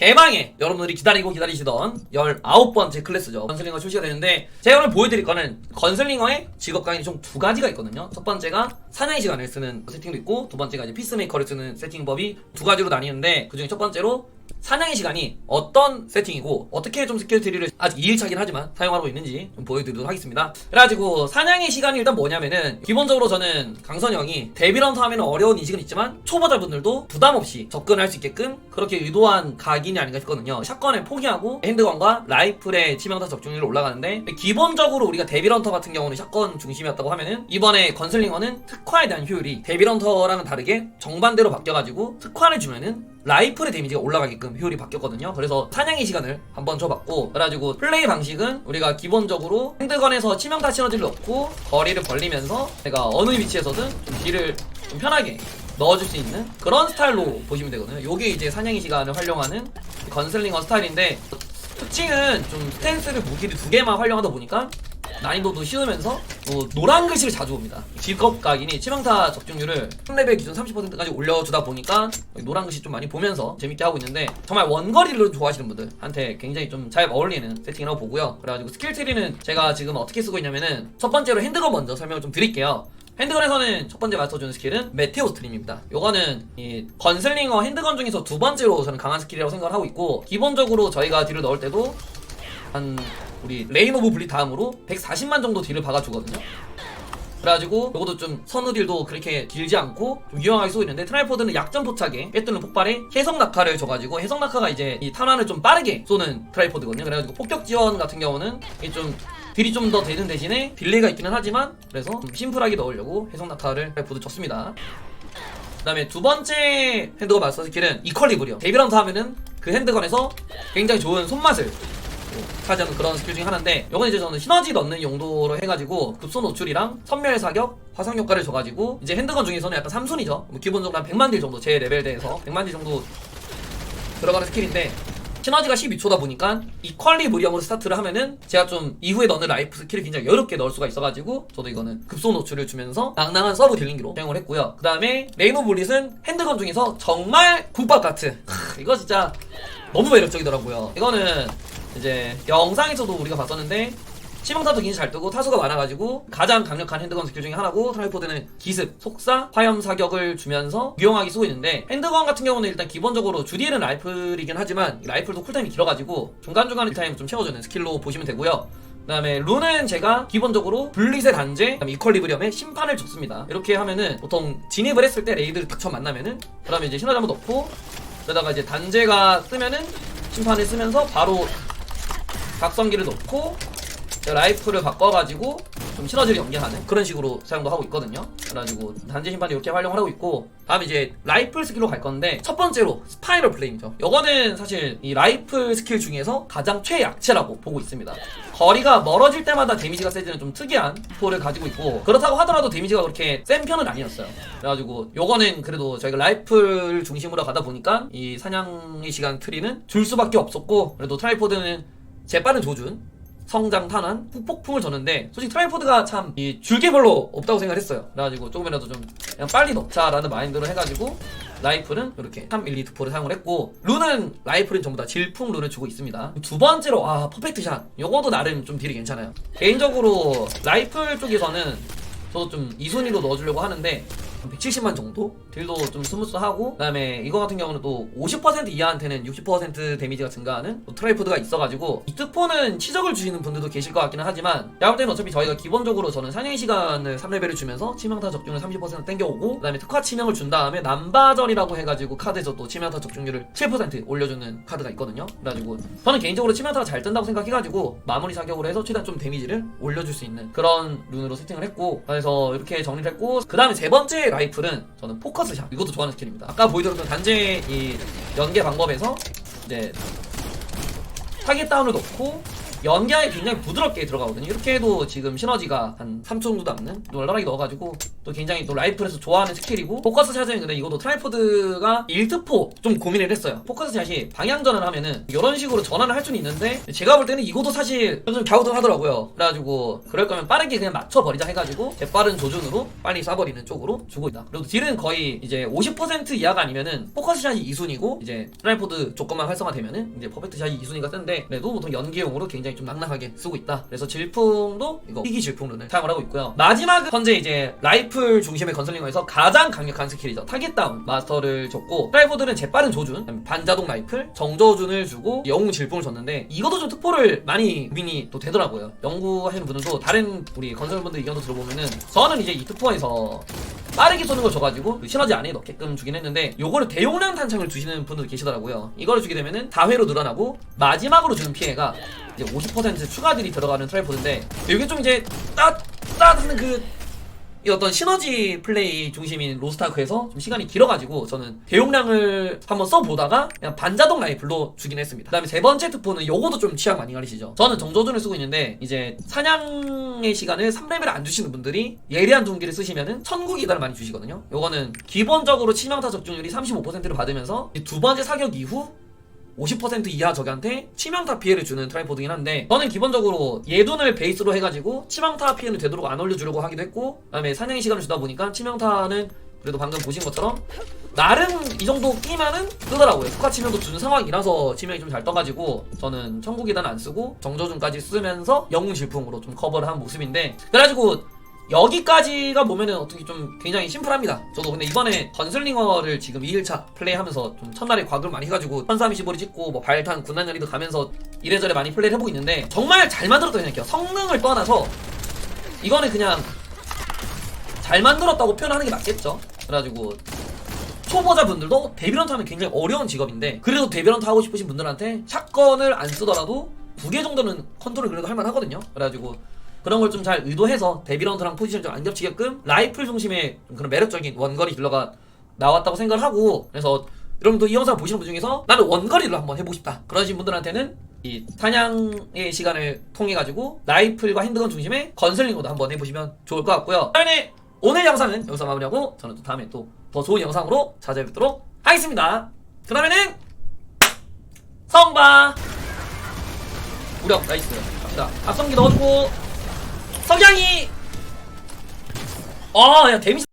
대망의 여러분들이 기다리고 기다리시던 19번째 클래스죠. 건슬링어 출시가 되는데 제가 오늘 보여드릴 거는 건슬링어의 직업 강의 총두 가지가 있거든요. 첫 번째가 사냥의 시간을 쓰는 세팅도 있고 두 번째가 이제 피스메이커를 쓰는 세팅법이 두 가지로 나뉘는데 그중에 첫 번째로 사냥의 시간이 어떤 세팅이고 어떻게 좀 스킬 트리를 아직 2일차긴 하지만 사용하고 있는지 좀 보여드리도록 하겠습니다. 그래가지고 사냥의 시간이 일단 뭐냐면은 기본적으로 저는 강선이 형이 데뷔런터 하면 어려운 인식은 있지만 초보자분들도 부담없이 접근할 수 있게끔 그렇게 의도한 각인이 아닌가 싶거든요. 샷건을 포기하고 핸드건과 라이플의 치명타 적중률이 올라가는데 기본적으로 우리가 데뷔런터 같은 경우는 샷건 중심이었다고 하면은 이번에 건슬링어는 특화에 대한 효율이 데뷔런터랑은 다르게 정반대로 바뀌어가지고 특화를 주면은 라이플의 데미지가 올라가게끔 효율이 바뀌었거든요. 그래서 사냥의 시간을 한번 줘봤고 그래가지고 플레이 방식은 우리가 기본적으로 핸드건에서 치명타 시너지를 넣고 거리를 벌리면서 내가 어느 위치에서든 좀 딜을 좀 편하게 넣어줄 수 있는 그런 스타일로 보시면 되거든요. 요게 이제 사냥의 시간을 활용하는 건슬링어 스타일인데 특징은 좀 스탠스를 무기를 두 개만 활용하다 보니까 난이도도 쉬우면서 또 노란 글씨를 자주 봅니다. 직업 각인이 치명타 적중률을 3레벨 기준 30%까지 올려주다 보니까 노란 글씨 좀 많이 보면서 재밌게 하고 있는데 정말 원거리를 좋아하시는 분들한테 굉장히 좀 잘 어울리는 세팅이라고 보고요. 그래가지고 스킬 트리는 제가 지금 어떻게 쓰고 있냐면은 첫 번째로 핸드건 먼저 설명을 좀 드릴게요. 핸드건에서는 첫 번째 맞춰주는 스킬은 메테오 스트림입니다. 요거는 이 건슬링어 핸드건 중에서 두 번째로 저는 강한 스킬이라고 생각을 하고 있고 기본적으로 저희가 딜을 넣을 때도 한 우리 레인 오브 블리 다음으로 140만 정도 딜을 박아주거든요. 그래가지고 요것도 좀 선우 딜도 그렇게 길지 않고 좀 유용하게 쓰고 있는데 트라이포드는 약점 포착에 깨뚫는 폭발에 해성 낙하를 줘가지고 해성 낙하가 이제 이 탄환을 좀 빠르게 쏘는 트라이포드거든요. 그래가지고 폭격 지원 같은 경우는 이좀 딜이 좀 더 되는 대신에 딜레이가 있기는 하지만 그래서 좀 심플하게 넣으려고 해성 낙하를 트라이포드 줬습니다. 그 다음에 두 번째 핸드건 마스터 스킬은 이퀄리브리엄 데뷔런터 하면은 그 핸드건에서 굉장히 좋은 손맛을 차지하는 그런 스킬 중에 하나인데 이건 이제 저는 시너지 넣는 용도로 해가지고 급소 노출이랑 선멸 사격 화성 효과를 줘가지고 이제 핸드건 중에서는 약간 3순위죠. 뭐 기본적으로 한 100만 딜 정도 제 레벨 대에서 100만 딜 정도 들어가는 스킬인데 시너지가 12초다 보니까 이퀄리 무리엄으로 스타트를 하면은 제가 좀 이후에 넣는 라이프 스킬을 굉장히 여렵게 넣을 수가 있어가지고 저도 이거는 급소 노출을 주면서 낭낭한 서브 딜링기로 사용을 했고요. 그 다음에 레이노 볼릿은 핸드건 중에서 정말 국밥 같은 크, 이거 진짜 너무 매력적이더라고요. 이거는 이제 영상에서도 우리가 봤었는데 치명타도 굉장히 잘 뜨고 타수가 많아가지고 가장 강력한 핸드건 스킬 중에 하나고 트라이포드는 기습, 속사, 화염 사격을 주면서 유용하게 쓰고 있는데 핸드건 같은 경우는 일단 기본적으로 주디엘은 라이플이긴 하지만 이 라이플도 쿨타임이 길어가지고 중간중간에 타임 좀 채워주는 스킬로 보시면 되고요. 그 다음에 룬은 제가 기본적으로 블릿의 단죄, 그다음에 이퀄리브리엄에 심판을 줬습니다. 이렇게 하면은 보통 진입을 했을 때 레이드를 딱 처음 만나면은 그 다음에 이제 시너지 한번 넣고 그러다가 이제 단죄가 뜨면은 심판을 쓰면서 바로 각성기를 제가 라이프를 바꿔가지고 좀 시너지를 연계하는 그런 식으로 사용도 하고 있거든요. 그래가지고 단지 심판 이렇게 활용을 하고 있고 다음 이제 라이플 스킬로 갈 건데 첫 번째로 스파이럴 플레임이죠. 이거는 사실 이 라이플 스킬 중에서 가장 최약체라고 보고 있습니다. 거리가 멀어질 때마다 데미지가 세지는 좀 특이한 포를 가지고 있고 그렇다고 하더라도 데미지가 그렇게 센 편은 아니었어요. 그래가지고 요거는 그래도 저희가 라이플 중심으로 가다 보니까 이 사냥의 시간 트리는 줄 수밖에 없었고 그래도 트라이포드는 재빠른 조준 성장 탄환 후폭풍을 줬는데 솔직히 트라이포드가 참 이 줄게 별로 없다고 생각을 했어요. 그래가지고 조금이라도 좀 그냥 빨리 넣자라는 마인드로 해가지고 라이플은 이렇게 3, 1, 2, 2포를 사용을 했고 룬은 라이플은 전부 다 질풍 룬을 주고 있습니다. 두 번째로 아 퍼펙트 샷. 요거도 나름 좀 딜이 괜찮아요. 개인적으로 라이플 쪽에서는 저도 좀 2순위로 넣어주려고 하는데 170만 정도? 딜도 좀 스무스하고 그다음에 이거 같은 경우는 또 50% 이하한테는 60% 데미지가 증가하는 또 트라이포드가 있어가지고 이 특포는 치적을 주시는 분들도 계실 것 같기는 하지만 야구 때는 어차피 저희가 기본적으로 저는 사냥의 시간을 3레벨을 주면서 치명타 적중을 30% 땡겨오고 그다음에 특화 치명을 준 다음에 남바전이라고 해가지고 카드에서 또 치명타 적중률을 7% 올려주는 카드가 있거든요 그래가지고 저는 개인적으로 치명타가 잘 뜬다고 생각해가지고 마무리 사격으로 해서 최대한 좀 데미지를 올려줄 수 있는 그런 룬으로 세팅을 했고 그래서 이렇게 정리를 했고 그 다음에 세 번째 라이플은 저는 포커스샷 이것도 좋아하는 스킬입니다. 아까 보여드렸던 단지 이 연계 방법에서 이제 타겟 다운을 넣고 연기하기 굉장히 부드럽게 들어가거든요. 이렇게 해도 지금 시너지가 한 3초 정도 남는 널널하게 넣어가지고 또 굉장히 또 라이플에서 좋아하는 스킬이고 포커스 샷은 근데 이것도 트라이포드가 1트포 좀 고민을 했어요. 포커스 샷이 방향전을 하면은 이런 식으로 전환을 할 수는 있는데 제가 볼 때는 이것도 사실 좀 갸우뚱하더라고요. 그래가지고 그럴 거면 빠르게 그냥 맞춰버리자 해가지고 재빠른 조준으로 빨리 쏴버리는 쪽으로 주고 있다. 그리고 딜은 거의 이제 50% 이하가 아니면은 포커스 샷이 2순위고 이제 트라이포드 조건만 활성화되면은 이제 퍼펙트 샷이 2순위가 뜨는데 그래도 보통 연기용으로 굉장히 좀 낭낭하게 쓰고 있다. 그래서 질풍도 이거 희귀 질풍룬을 사용을 하고 있고요. 마지막 현재 이제 라이플 중심의 건설링어에서 가장 강력한 스킬이죠. 타겟 다운 마스터를 줬고 트라이포드는 재빠른 조준, 반자동 라이플, 정조준을 주고 영웅 질풍을 줬는데 이것도 좀 특포를 많이 고민이 또 되더라고요. 연구하시는 분들도 다른 우리 건설분들 의견도 들어보면은 저는 이제 이 특포에서 빠르게 쏘는 걸 줘가지고 그 시너지 안에 넣게끔 주긴 했는데 요거를 대용량 탄창을 주시는 분들 계시더라고요. 이거를 주게 되면은 다회로 늘어나고 마지막으로 주는 피해가 이제 50% 추가들이 들어가는 트라이포드인데 이게 좀 이제 따 따 하는 그 이 어떤 시너지 플레이 중심인 로스타크에서 좀 시간이 길어가지고 저는 대용량을 한번 써보다가 그냥 반자동 라이플로 주긴 했습니다. 그 다음에 세 번째 특포는 요거도 좀 취향 많이 가리시죠. 저는 정조준을 쓰고 있는데 이제 사냥의 시간을 3레벨 안 주시는 분들이 예리한 둥기를 쓰시면은 천국 이달을 많이 주시거든요. 요거는 기본적으로 치명타 적중률이 35%를 받으면서 이두 번째 사격 이후 50% 이하 적한테 치명타 피해를 주는 트라이포드긴 한데 저는 기본적으로 예둔을 베이스로 해가지고 치명타 피해는 되도록 안 올려주려고 하기도 했고 그다음에 사냥의 시간을 주다 보니까 치명타는 그래도 방금 보신 것처럼 나름 이 정도 끼면은 뜨더라고요. 효과 치명도 주는 상황이라서 치명이 좀 잘 떠가지고 저는 천국이단 안 쓰고 정조준까지 쓰면서 영웅 질풍으로 좀 커버를 한 모습인데 그래가지고 여기까지가 보면은 어떻게 좀 굉장히 심플합니다. 저도 근데 이번에 건슬링어를 지금 2일차 플레이하면서 좀 첫날에 과금을 많이 해가지고 1325리 찍고 뭐 발탄 군단열이도 가면서 이래저래 많이 플레이를 해보고 있는데 정말 잘 만들었다고 생각해요. 성능을 떠나서 이거는 그냥 잘 만들었다고 표현하는 게 맞겠죠. 그래가지고 초보자분들도 데뷔런트 하면 굉장히 어려운 직업인데 그래도 데뷔런트 하고 싶으신 분들한테 샷건을 안 쓰더라도 두 개 정도는 컨트롤 그래도 할만하거든요. 그래가지고 그런 걸 좀 잘 의도해서 데뷔런트랑 포지션 좀 안 겹치게끔 라이플 중심의 좀 그런 매력적인 원거리 딜러가 나왔다고 생각을 하고 그래서 여러분도 이 영상 보시는 분 중에서 나는 원거리를 한번 해보고 싶다 그러신 분들한테는 이 사냥의 시간을 통해 가지고 라이플과 핸드건 중심의 건슬링으로 한번 해보시면 좋을 것 같고요. 그러면 오늘 영상은 여기서 마무리하고 저는 또 다음에 또 더 좋은 영상으로 찾아뵙도록 하겠습니다. 그러면은 성바 무력 나이스 갑니다. 앞성기 넣어주고 석양이. 아야 데미지